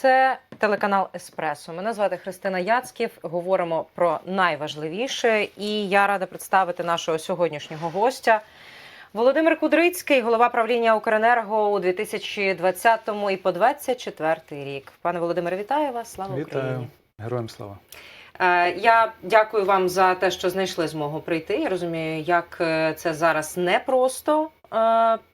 Це телеканал Еспресо. Мене звати Христина Яцьків. Говоримо про найважливіше. І я рада представити нашого сьогоднішнього гостя. Володимир Кудрицький, голова правління Укренерго у 2020 і по 2024 рік. Пане Володимире, вітаю вас. Слава Вітаю. Україні! Героям слава. Е, Я дякую вам за те, що знайшли змогу прийти. Я розумію, як е, це зараз непросто.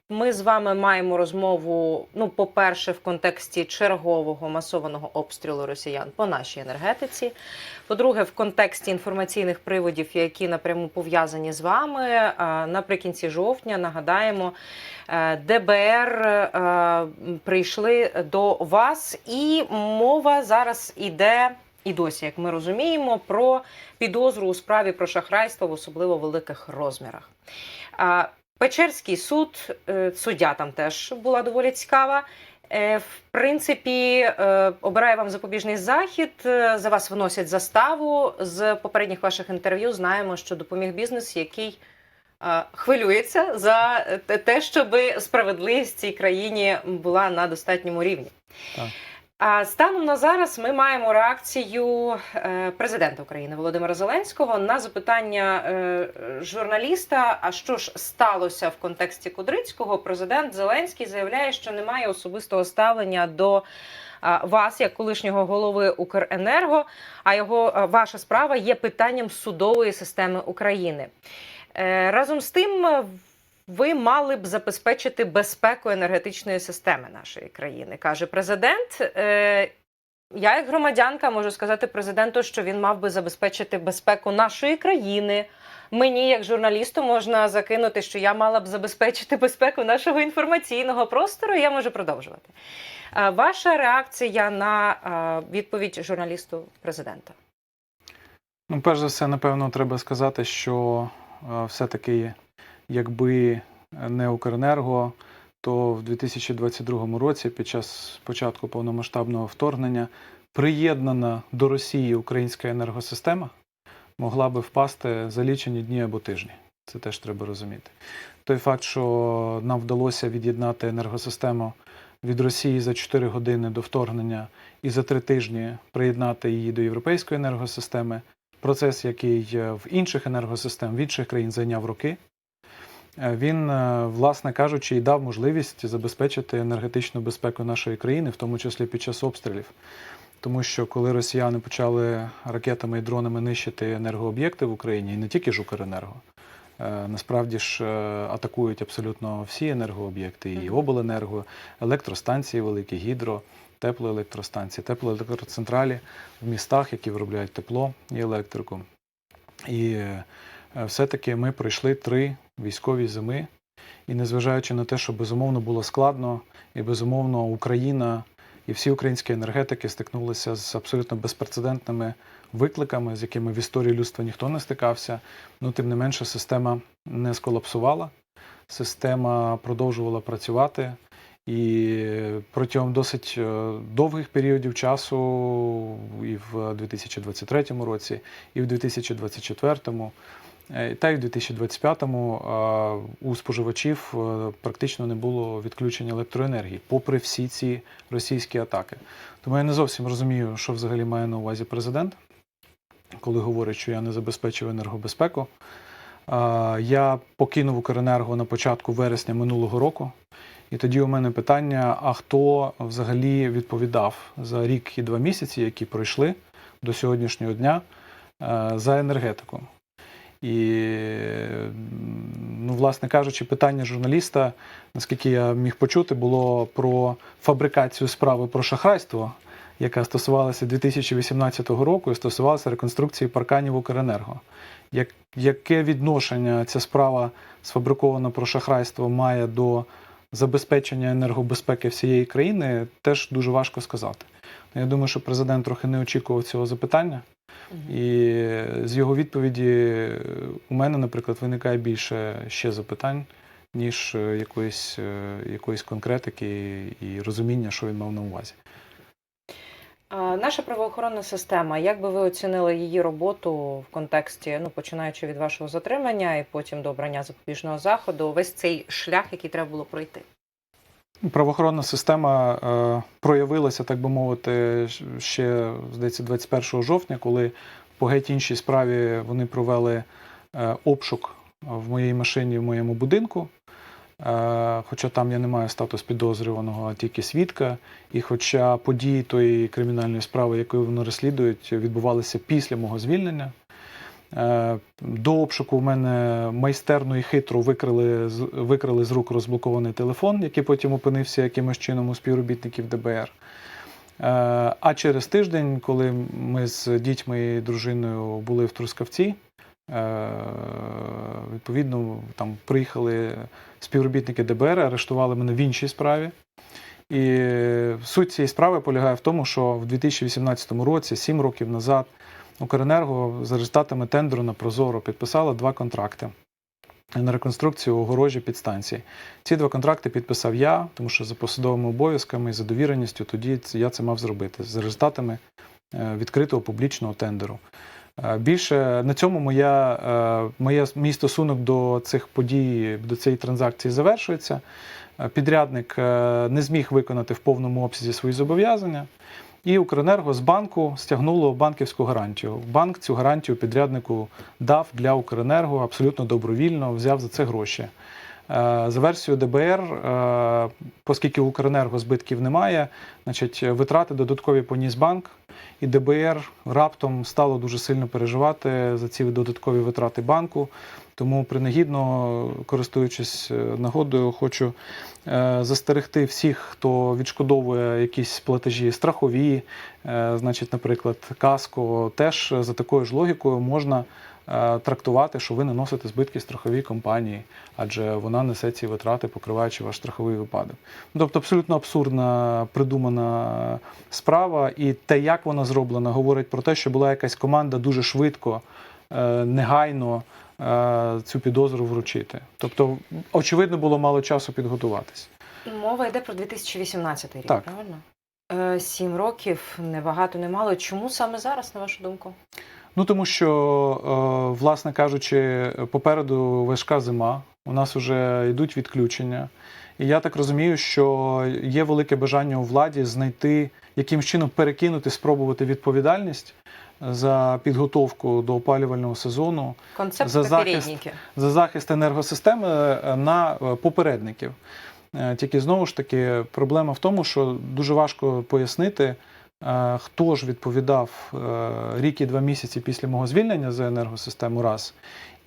Ми з вами маємо розмову. Ну, по-перше, в контексті чергового масованого обстрілу росіян по нашій енергетиці. По-друге, в контексті інформаційних приводів, які напряму пов'язані з вами. Е, Наприкінці жовтня нагадаємо, е, ДБР е, прийшли до вас, і мова зараз іде і досі, як ми розуміємо, про підозру у справі про шахрайство в особливо великих розмірах. Печерський суд, е, суддя там теж була доволі цікава. Е, В принципі, е, обирає вам запобіжний захід. За вас виносять заставу. З попередніх ваших інтерв'ю знаємо, що допоміг бізнес, який хвилюється за те, щоб справедливість в цій країні була на достатньому рівні. Так. А станом на зараз ми маємо реакцію е, президента України Володимира Зеленського на запитання е, журналіста. А що ж сталося в контексті Кудрицького? Президент Зеленський заявляє, що немає особистого ставлення до вас, як колишнього голови Укренерго. А його ваша справа є питанням судової системи України. Е, Разом з тим, ви мали б забезпечити безпеку енергетичної системи нашої країни, каже президент. Е, Я, як громадянка, можу сказати президенту, що він мав би забезпечити безпеку нашої країни. Мені, як журналісту, можна закинути, що я мала б забезпечити безпеку нашого інформаційного простору. Я можу продовжувати. Е, Ваша реакція на е, відповідь журналісту президента? Ну, перш за все, напевно, треба сказати, що все-таки, якби не Укренерго, то в 2022 році, під час початку повномасштабного вторгнення, приєднана до Росії українська енергосистема могла би впасти за лічені дні або тижні. Це теж треба розуміти. Той факт, що нам вдалося від'єднати енергосистему від Росії за 4 години до вторгнення і за 3 тижні приєднати її до європейської енергосистеми, процес, який е, в інших енергосистем в інших країн зайняв роки, е, він, е, власне кажучи, і дав можливість забезпечити енергетичну безпеку нашої країни, в тому числі під час обстрілів. Тому що коли росіяни почали ракетами і дронами нищити енергооб'єкти в Україні, і не тільки ж Укренерго, е, насправді ж е, атакують абсолютно всі енергооб'єкти, і обленерго, електростанції, великі гідро, теплоелектростанції, теплоелектроцентралі в містах, які виробляють тепло і електрику. І е, все-таки ми пройшли три військові зими. І незважаючи на те, що безумовно було складно, і безумовно Україна і всі українські енергетики стикнулися з абсолютно безпрецедентними викликами, з якими в історії людства ніхто не стикався. Ну, тим не менше, система не сколапсувала, система продовжувала працювати. І протягом досить е, довгих періодів часу, і в 2023 році, і в 2024, е, та й в 2025-му е, у споживачів е, практично не було відключення електроенергії, попри всі ці російські атаки. Тому я не зовсім розумію, що взагалі має на увазі президент, коли говорить, що я не забезпечив енергобезпеку. Е, Я покинув Укренерго на початку вересня минулого року. І тоді у мене питання: а хто взагалі відповідав за рік і два місяці, які пройшли до сьогоднішнього дня е, за енергетику? І, ну, власне кажучи, питання журналіста, наскільки я міг почути, було про фабрикацію справи про шахрайство, яка стосувалася 2018 року і стосувалася реконструкції парканів Укренерго. Як, яке відношення ця справа сфабрикована про шахрайство має до забезпечення енергобезпеки всієї країни, теж дуже важко сказати. Я думаю, що президент трохи не очікував цього запитання, і з його відповіді у мене, наприклад, виникає більше ще запитань, ніж е, якоїсь, е, якоїсь конкретики і розуміння, що він мав на увазі. Наша правоохоронна система, як би ви оцінили її роботу в контексті, ну починаючи від вашого затримання і потім до обрання запобіжного заходу, весь цей шлях, який треба було пройти? Правоохоронна система е, проявилася, так би мовити, ще здається, 21 жовтня, коли по геть іншій справі вони провели е, обшук в моїй машині в моєму будинку. Е, Хоча там я не маю статус підозрюваного, а тільки свідка. І хоча події тої кримінальної справи, яку вони розслідують, відбувалися після мого звільнення. Е, До обшуку в мене майстерно і хитро викрили, викрили з рук розблокований телефон, який потім опинився якимось чином у співробітників ДБР. Е, А через тиждень, коли ми з дітьми і дружиною були в Трускавці, е, відповідно, там приїхали співробітники ДБР, арештували мене в іншій справі. І суть цієї справи полягає в тому, що в 2018 році, 7 років назад, Укренерго за результатами тендеру на Прозоро підписала два контракти на реконструкцію огорожі підстанції. Ці два контракти підписав я, тому що за посадовими обов'язками і за довіреністю тоді я це мав зробити за результатами е, відкритого публічного тендеру. Е, Більше на цьому моя, е, моя, мій стосунок до цих подій, до цієї транзакції завершується. Підрядник не зміг виконати в повному обсязі свої зобов'язання. І Укренерго з банку стягнуло банківську гарантію. Банк цю гарантію підряднику дав для Укренерго абсолютно добровільно, взяв за це гроші. Е, За версією ДБР, е, оскільки Укренерго збитків немає, значить, витрати додаткові поніс банк, і ДБР раптом стало дуже сильно переживати за ці додаткові витрати банку. Тому принагідно, користуючись е, нагодою, хочу застерегти всіх, хто відшкодовує якісь платежі страхові, значить, наприклад, каско, теж за такою ж логікою можна трактувати, що ви не носите збитки страховій компанії, адже вона несе ці витрати, покриваючи ваш страховий випадок. Тобто абсолютно абсурдна придумана справа, і те, як вона зроблена, говорить про те, що була якась команда дуже швидко, е, негайно е, цю підозру вручити. Тобто, очевидно, було мало часу підготуватися. Мова йде про 2018 рік, Так. правильно? Е, Сім років, не багато, не мало. Чому саме зараз, на вашу думку? Ну тому що, е, власне кажучи, попереду важка зима. У нас вже йдуть відключення. І я так розумію, що є велике бажання у владі знайти, яким чином перекинути, спробувати відповідальність за підготовку до опалювального сезону, Концепт За захист. за захист енергосистеми е, на е, попередників. Тільки знову ж таки проблема в тому, що дуже важко пояснити, хто ж відповідав е, рік і два місяці після мого звільнення за енергосистему раз.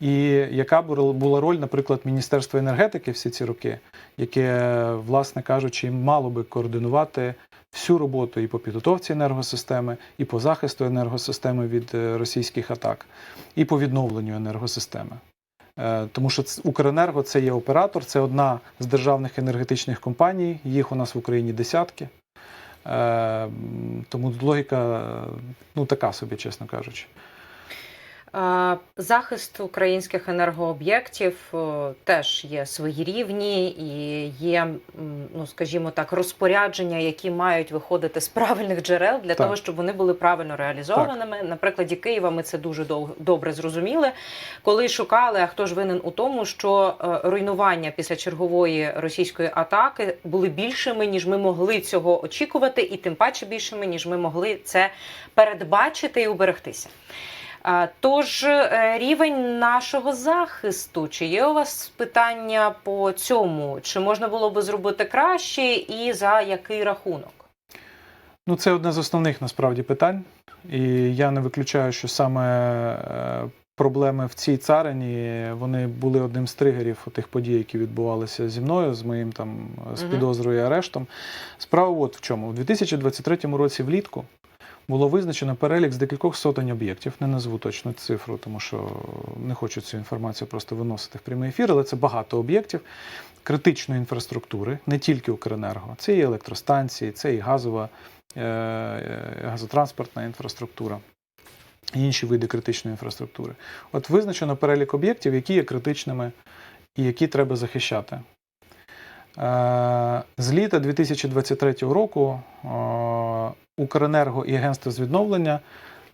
І яка була роль, наприклад, Міністерства енергетики всі ці роки, яке, власне кажучи, мало би координувати всю роботу і по підготовці енергосистеми, і по захисту енергосистеми від е, російських атак, і по відновленню енергосистеми. Е, Тому що Укренерго це є оператор, це одна з державних енергетичних компаній. Їх у нас в Україні десятки. Е, Тому логіка ну, така собі, чесно кажучи. Захист українських енергооб'єктів теж є свої рівні і є, ну скажімо так, розпорядження, які мають виходити з правильних джерел для Так. того, щоб вони були правильно реалізованими. На прикладі Києва ми це дуже добре зрозуміли. Коли шукали, а хто ж винен у тому, що е, руйнування після чергової російської атаки були більшими, ніж ми могли цього очікувати, і тим паче більшими, ніж ми могли це передбачити і уберегтися. Тож е, рівень нашого захисту, чи є у вас питання по цьому? Чи можна було би зробити краще і за який рахунок? Ну, це одне з основних насправді питань. І я не виключаю, що саме е, проблеми в цій царині вони були одним з тригерів тих подій, які відбувалися зі мною, з моїм там з Мгм. підозрою і арештом. Справа от в чому. У 2023 році влітку було визначено перелік з декількох сотень об'єктів. Не назву точну цифру, тому що не хочу цю інформацію просто виносити в прямий ефір, але це багато об'єктів критичної інфраструктури, не тільки Укренерго. Це і електростанції, це і газова, е, е, газотранспортна інфраструктура. І інші види критичної інфраструктури. От визначено перелік об'єктів, які є критичними і які треба захищати. Е, З літа 2023 року е, Укренерго і Агентство з відновлення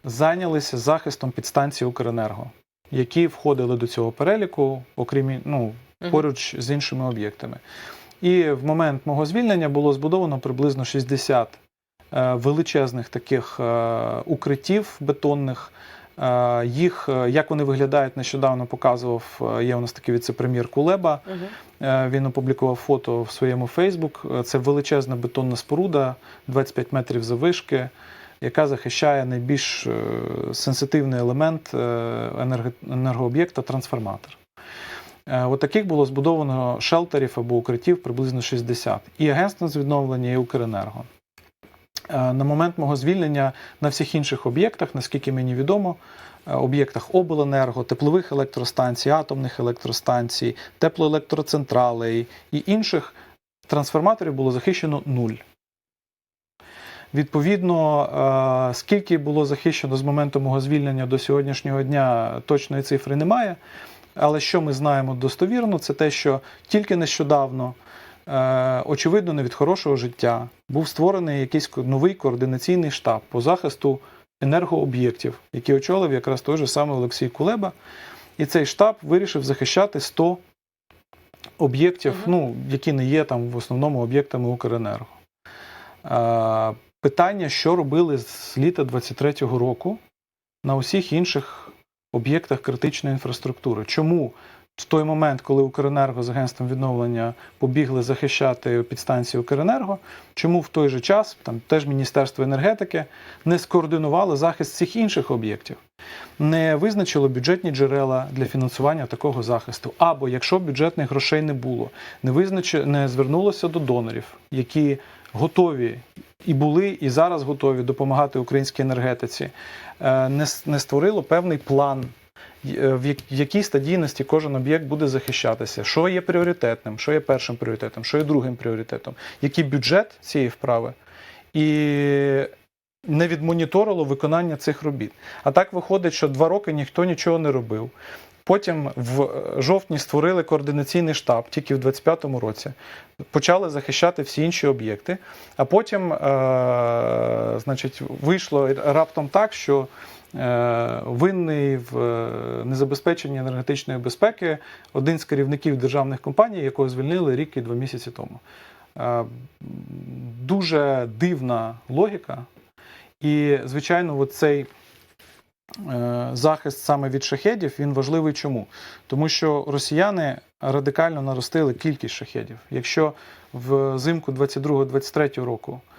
зайнялися захистом підстанцій Укренерго, які входили до цього переліку, окрім ну, поруч з іншими об'єктами. І в момент мого звільнення було збудовано приблизно 60 е, величезних таких укриттів бетонних. Е, Їх, е, як вони виглядають, нещодавно показував. е, Є у нас такий віце-прем'єр Кулеба. Е, Він опублікував фото в своєму Фейсбук. Це величезна бетонна споруда, 25 метрів завишки, яка захищає найбільш сенситивний елемент енергооб'єкта трансформатор. От таких було збудовано шелтерів або укриттів приблизно 60. І Агентство з відновлення, і Укренерго. Е, На момент мого звільнення на всіх інших об'єктах, наскільки мені відомо, е, об'єктах обленерго, теплових електростанцій, атомних електростанцій, теплоелектроцентралей і інших трансформаторів було захищено нуль. Відповідно, е, скільки було захищено з моменту мого звільнення до сьогоднішнього дня, точної цифри немає. Але що ми знаємо достовірно, це те, що тільки нещодавно, очевидно, не від хорошого життя, був створений якийсь новий координаційний штаб по захисту енергооб'єктів, який очолив якраз той же самий Олексій Кулеба. І цей штаб вирішив захищати 100 об'єктів, Мгм. ну, які не є там в основному об'єктами Укренерго. Е, питання, що робили з літа 23-го року на усіх інших об'єктах критичної інфраструктури. Чому в той момент, коли Укренерго з агентством відновлення побігли захищати підстанції Укренерго, чому в той же час там теж Міністерство енергетики не скоординувало захист всіх інших об'єктів, не визначило бюджетні джерела для фінансування такого захисту, або якщо бюджетних грошей не було, не визначи, не звернулося до донорів, які готові і були, і зараз готові допомагати українській енергетиці, е, не, створило певний план, в якій стадійності кожен об'єкт буде захищатися, що є пріоритетним, що є першим пріоритетом, що є другим пріоритетом, який бюджет цієї вправи, і не відмоніторило виконання цих робіт. А так виходить, що два роки ніхто нічого не робив. Потім в е, жовтні створили координаційний штаб тільки в 25-му році. Почали захищати всі інші об'єкти. А потім, е, значить, вийшло раптом так, що е, винний в е, незабезпеченні енергетичної безпеки один з керівників державних компаній, якого звільнили рік і два місяці тому. Е, дуже дивна логіка. І, звичайно, цей е, захист саме від шахедів він важливий чому? Тому що росіяни радикально наростили кількість шахедів. Якщо взимку 22-23 року е,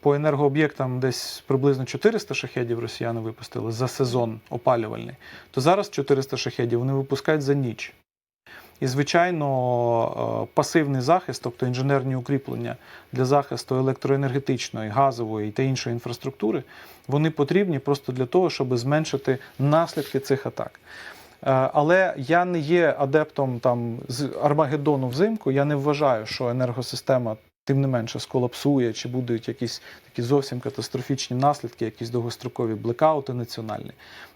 по енергооб'єктам десь приблизно 400 шахедів росіяни випустили за сезон опалювальний, то зараз 400 шахедів вони випускають за ніч. І, звичайно, е, пасивний захист, тобто інженерні укріплення для захисту електроенергетичної, газової та іншої інфраструктури, вони потрібні просто для того, щоб зменшити наслідки цих атак. Е, Але я не є адептом там з Армагеддону взимку. Я не вважаю, що енергосистема тим не менше сколапсує, чи будуть якісь такі зовсім катастрофічні наслідки, якісь довгострокові блекаути національні.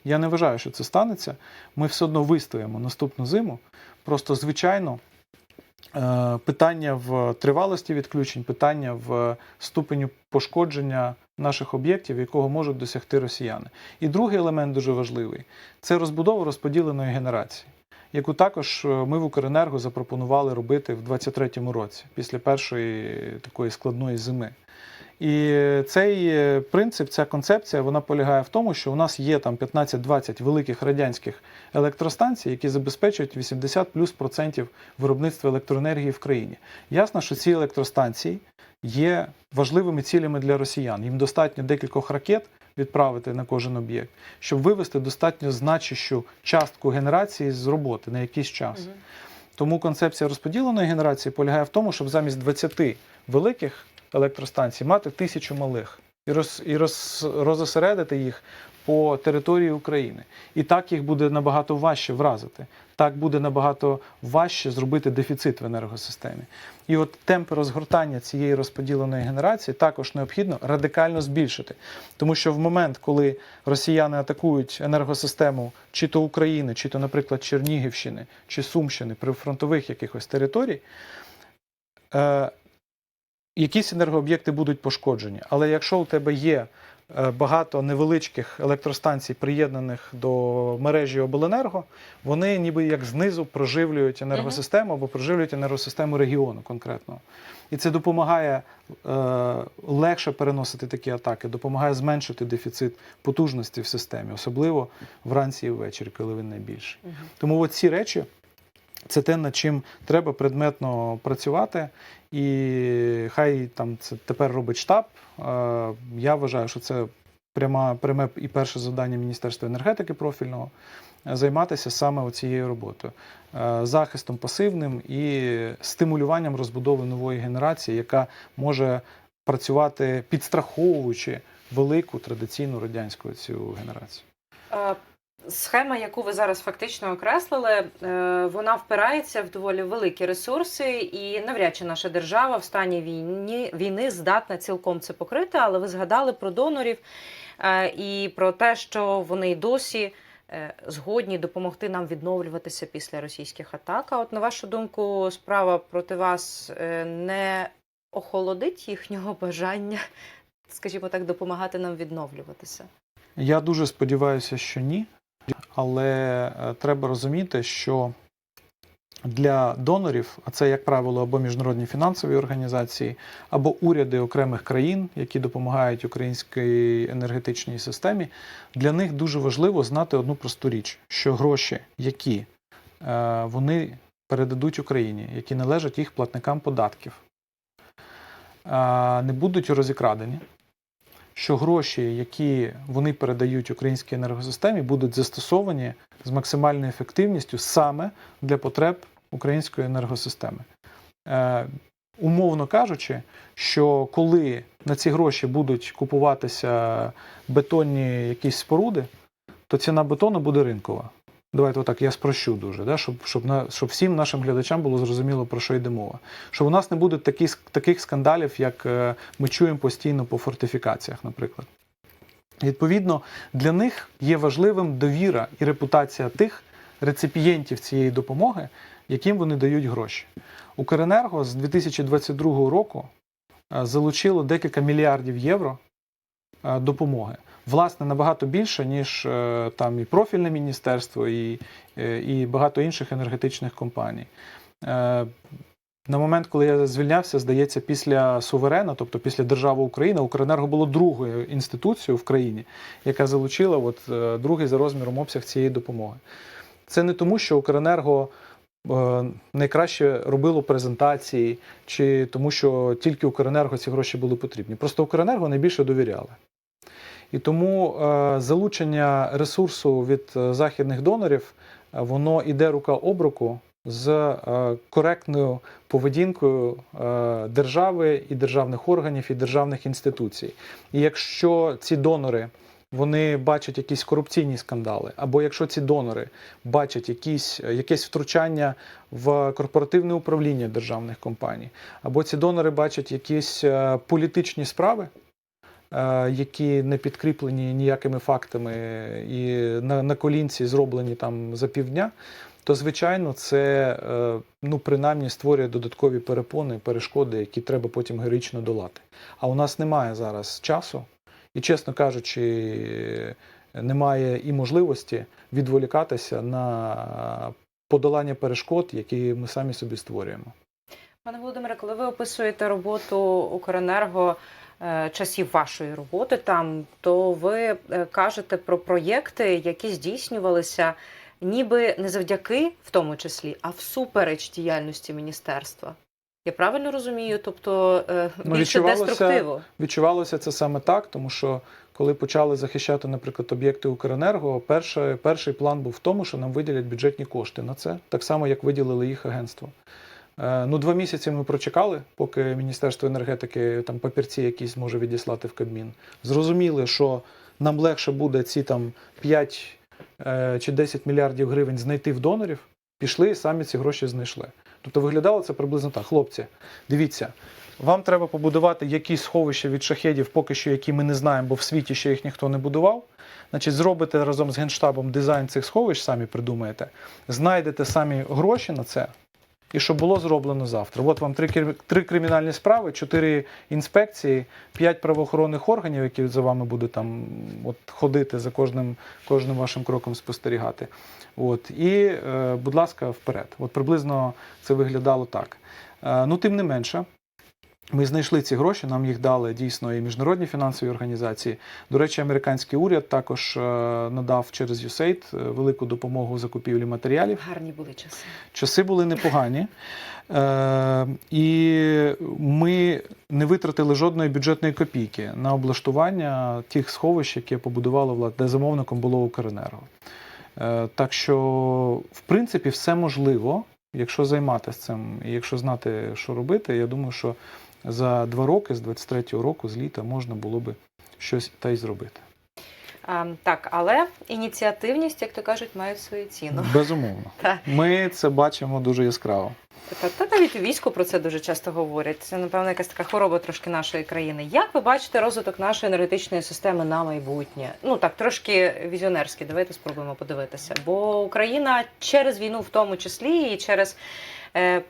Я не вважаю, що це станеться. Ми все одно вистоїмо наступну зиму. Просто звичайно. е, Питання в тривалості відключень, питання в ступеню пошкодження наших об'єктів, якого можуть досягти росіяни. І другий елемент дуже важливий це розбудова розподіленої генерації, яку також е, ми в Укренерго запропонували робити в 2023 році, після першої такої складної зими. І цей е, принцип, ця концепція, вона полягає в тому, що у нас є там 15-20 великих радянських електростанцій, які забезпечують 80 плюс процентів виробництва електроенергії в країні. Ясно, що ці електростанції є важливими цілями для росіян. Їм достатньо декількох ракет відправити на кожен об'єкт, щоб вивести достатньо значущу частку генерації з роботи на якийсь час. Тому концепція розподіленої генерації полягає в тому, щоб замість 20 великих електростанцій мати тисячу малих і, роз, і роз, розосередити їх по території України. І так їх буде набагато важче вразити. Так буде набагато важче зробити дефіцит в енергосистемі. І от темпи розгортання цієї розподіленої генерації також необхідно радикально збільшити. Тому що в момент, коли росіяни атакують енергосистему чи то України, чи то, наприклад, Чернігівщини чи Сумщини при фронтових якихось територій, е, якісь енергооб'єкти будуть пошкоджені. Але якщо у тебе є багато невеличких електростанцій, приєднаних до мережі обленерго, вони ніби як знизу проживлюють енергосистему або проживлюють енергосистему регіону конкретно. І це допомагає е, легше переносити такі атаки, допомагає зменшити дефіцит потужності в системі, особливо вранці і ввечері, коли він найбільший. Тому от ці речі це те, над чим треба предметно працювати. І хай там це тепер робить штаб. Е, Я вважаю, що це пряма, пряме і перше завдання Міністерства енергетики профільного е, займатися саме цією роботою, Е, захистом пасивним і стимулюванням розбудови нової генерації, яка може працювати підстраховуючи велику традиційну радянську цю генерацію. Схема, яку ви зараз фактично окреслили, е, вона впирається в доволі великі ресурси, і навряд чи наша держава в стані війни, війни здатна цілком це покрити. Але ви згадали про донорів е, і про те, що вони й досі е, згодні допомогти нам відновлюватися після російських атак. А от на вашу думку, справа проти вас не охолодить їхнього бажання, скажімо так, допомагати нам відновлюватися. Я дуже сподіваюся, що ні. Але е, треба розуміти, що для донорів, а це, як правило, або міжнародні фінансові організації, або уряди окремих країн, які допомагають українській енергетичній системі, для них дуже важливо знати одну просту річ: що гроші, які е, вони передадуть Україні, які належать їх платникам податків, е, не будуть розікрадені що гроші, які вони передають українській енергосистемі, будуть застосовані з максимальною ефективністю саме для потреб української енергосистеми. Е, умовно кажучи, що коли на ці гроші будуть купуватися бетонні якісь споруди, то ціна бетону буде ринкова. Давайте отак, я спрощу дуже, да, щоб, щоб, на, щоб всім нашим глядачам було зрозуміло, про що йде мова. Щоб у нас не буде такі, таких скандалів, як е, ми чуємо постійно по фортифікаціях, наприклад. Відповідно, для них є важливим довіра і репутація тих реципієнтів цієї допомоги, яким вони дають гроші. Укренерго з 2022 року е, залучило декілька мільярдів євро е, допомоги. Власне, набагато більше, ніж е, там і профільне міністерство, і, е, і багато інших енергетичних компаній. Е, На момент, коли я звільнявся, здається, після суверена, тобто після держави Україна, Укренерго було другою інституцією в країні, яка залучила от, другий за розміром обсяг цієї допомоги. Це не тому, що Укренерго найкраще робило презентації, чи тому, що тільки Укренерго ці гроші були потрібні. Просто Укренерго найбільше довіряли. І тому е, залучення ресурсу від е, західних донорів е, воно йде рука об руку з коректною поведінкою держави і державних органів і державних інституцій. І якщо ці донори вони бачать якісь корупційні скандали, або якщо ці донори бачать якісь, якесь втручання в корпоративне управління державних компаній, або ці донори бачать якісь політичні справи, які не підкріплені ніякими фактами і на, на колінці зроблені там за півдня, то звичайно це е, ну принаймні створює додаткові перепони, перешкоди, які треба потім героїчно долати. А у нас немає зараз часу, і, чесно кажучи, немає і можливості відволікатися на подолання перешкод, які ми самі собі створюємо. Пане Володимире, коли ви описуєте роботу Укренерго е, часів вашої роботи там, то ви е, кажете про проєкти, які здійснювалися ніби не завдяки, в тому числі, а всупереч діяльності міністерства. Я правильно розумію? Тобто е, Ну, більше відчувалося- деструктиву. Відчувалося це саме так, тому що коли почали захищати, наприклад, об'єкти Укренерго, перший, перший план був в тому, що нам виділять бюджетні кошти на це, так само як виділили їх агентство. Е, Ну, два місяці ми прочекали, поки Міністерство енергетики там папірці якісь може відіслати в Кабмін. Зрозуміли, що нам легше буде ці там 5 е, чи 10 мільярдів гривень знайти в донорів, пішли і самі ці гроші знайшли. Тобто виглядало це приблизно так. Хлопці, дивіться, вам треба побудувати якісь сховища від шахедів, поки що, які ми не знаємо, бо в світі ще їх ніхто не будував. Значить, зробите разом з Генштабом дизайн цих сховищ, самі придумаєте, знайдете самі гроші на це, і щоб було зроблено завтра. От вам три, три кримінальні справи, чотири інспекції, п'ять правоохоронних органів, які за вами будуть там от, ходити за кожним, кожним вашим кроком спостерігати. От, і, е, будь ласка, вперед. От приблизно це виглядало так. Е, ну, тим не менше, ми знайшли ці гроші, нам їх дали дійсно і міжнародні фінансові організації. До речі, американський уряд також е, надав через USAID е, велику допомогу закупівлі матеріалів. Гарні були часи. Часи були непогані. Е, і ми не витратили жодної бюджетної копійки на облаштування тих сховищ, які побудувала влада, де замовником було Укренерго. Е, так що, в принципі, все можливо, якщо займатися цим і якщо знати, що робити, я думаю, що за два роки, з 23-го року, з літа, можна було би щось та й зробити. А, так, але ініціативність, як то кажуть, має свою ціну. Безумовно. Так. Ми це бачимо дуже яскраво. Та, та навіть у війську про це дуже часто говорять. Це, напевно, якась така хвороба трошки нашої країни. Як ви бачите розвиток нашої енергетичної системи на майбутнє? Ну так, трошки візіонерськи, давайте спробуємо подивитися. Бо Україна через війну, в тому числі, і через е,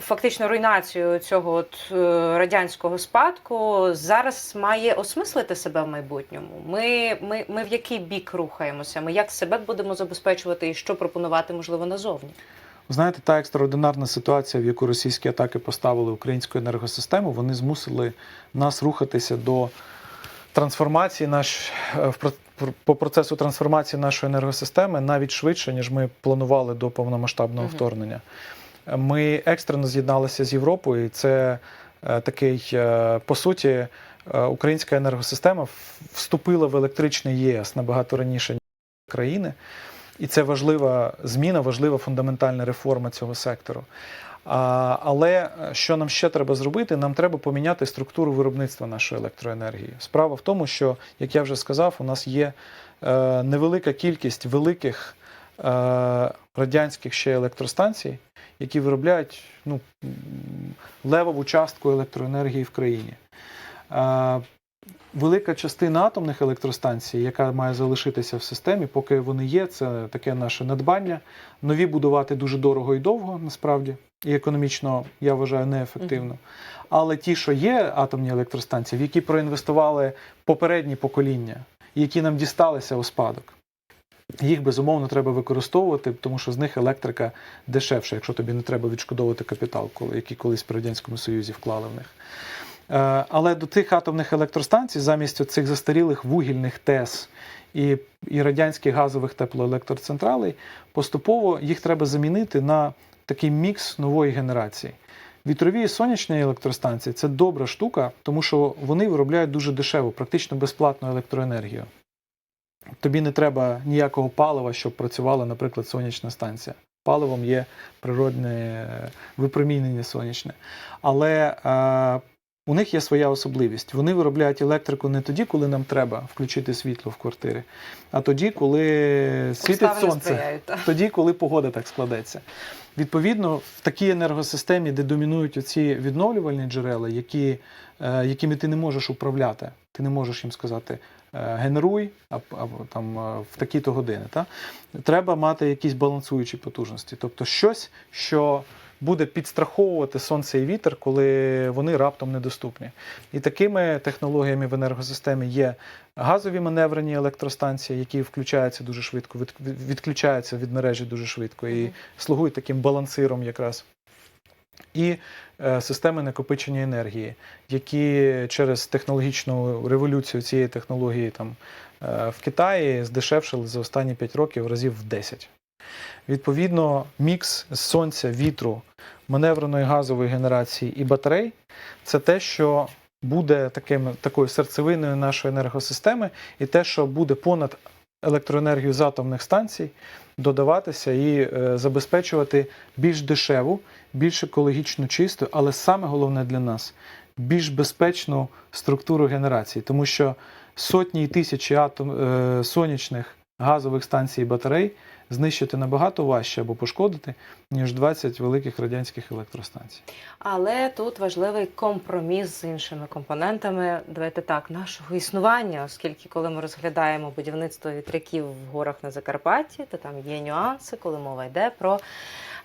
фактично руйнацію цього от, е, радянського спадку, зараз має осмислити себе в майбутньому. Ми, ми, ми в який бік рухаємося? Ми як себе будемо забезпечувати і що пропонувати, можливо, назовні? Знаєте, та екстраординарна ситуація, в яку російські атаки поставили українську енергосистему, вони змусили нас рухатися до трансформації наш е, по процесу трансформації нашої енергосистеми навіть швидше, ніж ми планували до повномасштабного вторгнення. Ми екстрено з'єдналися з Європою, і це е, такий, е, по суті, е, українська енергосистема вступила в електричний ЄС набагато раніше ніж країни. І це важлива зміна, важлива фундаментальна реформа цього сектору. Але що нам ще треба зробити? Нам треба поміняти структуру виробництва нашої електроенергії. Справа в тому, що, як я вже сказав, у нас є невелика кількість великих радянських ще електростанцій, які виробляють ну, левову частку електроенергії в країні. Е, Велика частина атомних електростанцій, яка має залишитися в системі, поки вони є, це таке наше надбання. Нові будувати дуже дорого і довго, насправді, і економічно, я вважаю, неефективно. Але ті, що є атомні електростанції, в які проінвестували попередні покоління, які нам дісталися у спадок, їх безумовно треба використовувати, тому що з них електрика дешевша, якщо тобі не треба відшкодовувати капітал, який колись в Радянському Союзі вклали в них. Е, Але до тих атомних електростанцій, замість цих застарілих вугільних ТЕС і, і радянських газових теплоелектроцентралей, поступово їх треба замінити на такий мікс нової генерації. Вітрові і сонячні електростанції це добра штука, тому що вони виробляють дуже дешеву, практично безплатну електроенергію. Тобі не треба ніякого палива, щоб працювала, наприклад, сонячна станція. Паливом є природне е, випромінення сонячне. Але е, у них є своя особливість. Вони виробляють електрику не тоді, коли нам треба включити світло в квартирі, а тоді, коли світить сонце тоді, коли погода так складеться. Відповідно, в такій енергосистемі, де домінують оці відновлювальні джерела, які, е, якими ти не можеш управляти, ти не можеш їм сказати генеруй або, там е, в такі-то години. Та? Треба мати якісь балансуючі потужності, тобто щось, що буде підстраховувати сонце і вітер, коли вони раптом недоступні. І такими технологіями в енергосистемі є газові маневрені електростанції, які включаються дуже швидко, від- від- відключаються від мережі дуже швидко і слугують таким балансиром якраз. І е, системи накопичення енергії, які через технологічну революцію цієї технології там, е, в Китаї здешевшили за останні 5 років разів в 10. Відповідно, мікс сонця, вітру, маневреної газової генерації і батарей це те, що буде таким, такою серцевиною нашої енергосистеми, і те, що буде понад електроенергію з атомних станцій додаватися і е, забезпечувати більш дешеву, більш екологічно чисту, але саме головне для нас більш безпечну структуру генерації, тому що сотні і тисячі атом, е, сонячних газових станцій і батарей знищити набагато важче або пошкодити, ніж 20 великих радянських електростанцій. Але тут важливий компроміс з іншими компонентами. Давайте так, нашого існування, оскільки коли ми розглядаємо будівництво вітряків в горах на Закарпатті, то там є нюанси, коли мова йде про.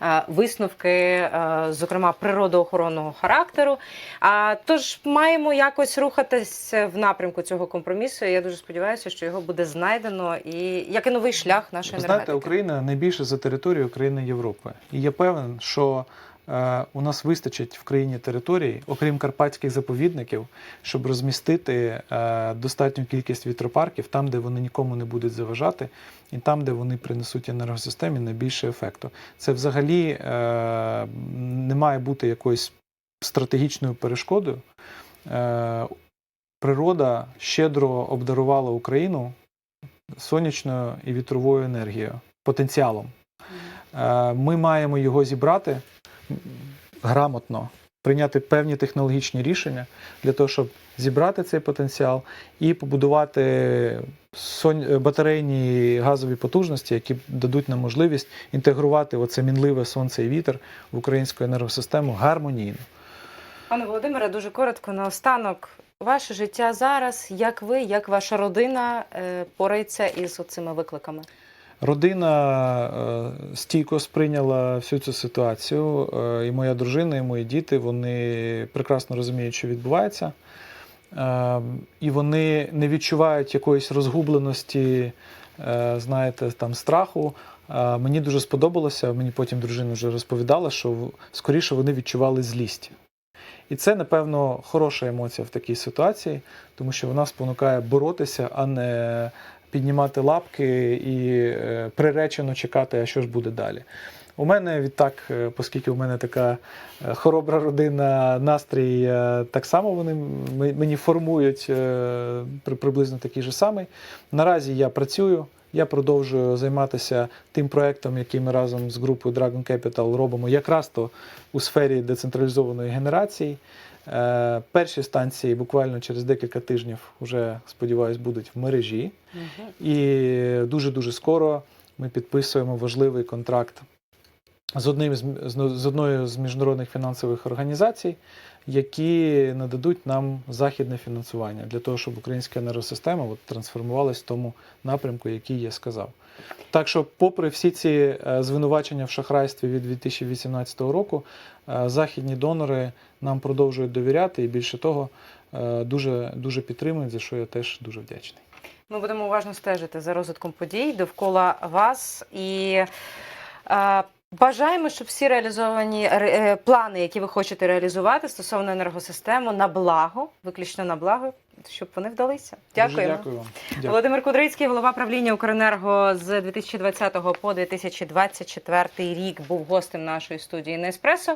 е, Висновки, е, зокрема природоохоронного характеру. А тож маємо якось рухатись в напрямку цього компромісу. Я дуже сподіваюся, що його буде знайдено і як і новий шлях нашої енергетики. Україна найбільше за територією країни Європи. І я певен, що е, у нас вистачить в країні території, окрім карпатських заповідників, щоб розмістити е, достатню кількість вітропарків там, де вони нікому не будуть заважати, і там, де вони принесуть енергосистемі найбільше ефекту. Це взагалі е, не має бути якоюсь стратегічною перешкодою. Природа щедро обдарувала Україну сонячною і вітровою енергією, потенціалом. Е, Ми маємо його зібрати грамотно, прийняти певні технологічні рішення для того, щоб зібрати цей потенціал і побудувати батарейні газові потужності, які дадуть нам можливість інтегрувати оце мінливе сонце і вітер в українську енергосистему гармонійно. Пане Володимире, дуже коротко наостанок. Ваше життя зараз, як ви, як ваша родина е, порається із цими викликами? Родина е, стійко сприйняла всю цю ситуацію. Е, І моя дружина, і мої діти вони прекрасно розуміють, що відбувається. Е, І вони не відчувають якоїсь розгубленості, знаєте, там страху. Мені дуже сподобалося. Мені потім дружина вже розповідала, що скоріше вони відчували злість. І це, напевно, хороша емоція в такій ситуації, тому що вона спонукає боротися, а не піднімати лапки і е, приречено чекати, а що ж буде далі. У мене відтак, е, оскільки у мене така е, хоробра родина, настрій так само вони мені формують приблизно такий же самий. Наразі я працюю. Я продовжую займатися тим проектом, який ми разом з групою Dragon Capital робимо якраз то у сфері децентралізованої генерації. Е, Перші станції буквально через декілька тижнів вже сподіваюсь будуть в мережі. І дуже-дуже скоро ми підписуємо важливий контракт з, одним з, одною з міжнародних фінансових організацій, які нададуть нам західне фінансування для того, щоб українська енергосистема от, трансформувалась в тому напрямку, який я сказав. Так що, попри всі ці е, звинувачення в шахрайстві від 2018 року, е, західні донори нам продовжують довіряти і більше того, е, дуже, дуже підтримують, за що я теж дуже вдячний. Ми будемо уважно стежити за розвитком подій довкола вас і бажаємо, щоб всі реалізовані ре- е, плани, які ви хочете реалізувати стосовно енергосистеми, на благо, виключно на благо, щоб вони вдалися. Дякуємо. дякую вам. Дякую. Володимир Кудрицький, голова правління Укренерго з 2020 по 2024 рік, був гостем нашої студії на еспресо.